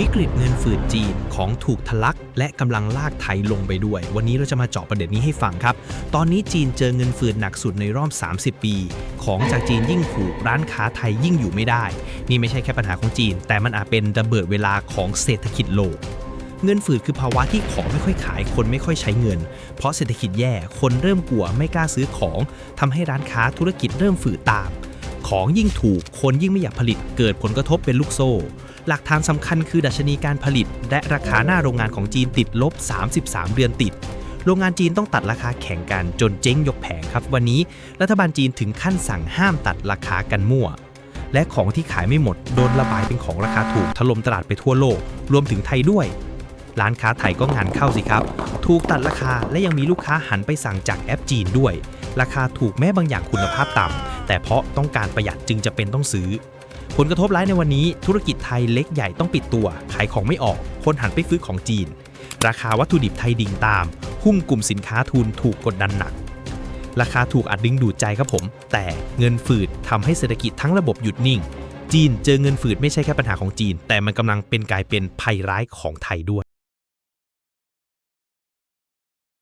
วิกฤตเงินฝืดจีนของถูกทะลัก และกำลังลากไทยลงไปด้วย วันนี้เราจะมาเจาะประเด็นนี้ให้ฟังครับ ตอนนี้จีนเจอเงินฝืดหนักสุดในรอบ 30 ปี ของจากจีนยิ่งถูกร้านค้าไทยยิ่งอยู่ไม่ได้ นี่ไม่ใช่แค่ปัญหาของจีน แต่มันอาจเป็นระเบิดเวลาของเศรษฐกิจโลกเงินฝืดคือภาวะที่ของไม่ค่อยขาย คนไม่ค่อยใช้เงิน เพราะเศรษฐกิจแย่ คนเริ่มกลัวไม่กล้าซื้อของทำให้ร้านค้าธุรกิจเริ่มฝืดตาม ของยิ่งถูกคนยิ่งไม่อยากผลิต เกิดผลกระทบเป็นลูกโซ่ หลักฐานสำคัญคือดัชนีการผลิต และราคาหน้าโรงงานของจีนติดลบ 33 เดือนติด โรงงานจีนต้องตัดราคาแข่งกันจนเจ๊งยกแผงครับ วันนี้รัฐบาลจีนถึงขั้นสั่งห้ามตัดราคากันมั่ว และของที่ขายไม่หมดโดนระบายเป็นของราคาถูกถล่มตลาดไปทั่วโลก รวมถึงไทยด้วยร้านค้าไทยก็งานเข้าสิครับ ถูกตัดราคาและยังมีลูกค้าหันไปสั่งจากแอปจีนด้วย ราคาถูกแม้บางอย่างคุณภาพต่ำ แต่เพราะต้องการประหยัดจึงจะเป็นต้องซื้อ ผลกระทบร้ายในวันนี้ธุรกิจไทยเล็กใหญ่ต้องปิดตัว ขายของไม่ออก คนหันไปซื้อของจีน ราคาวัตถุดิบไทยดิ่งตาม หุ้นกลุ่มสินค้าทุนถูกกดดันหนัก ราคาถูกอาจดึงดูดใจครับผม แต่เงินฝืดทำให้เศรษฐกิจทั้งระบบหยุดนิ่ง จีนเจอเงินฝืดไม่ใช่แค่ปัญหาของจีน แต่มันกำลังเป็นกลายเป็นภัยร้ายของไทยด้วย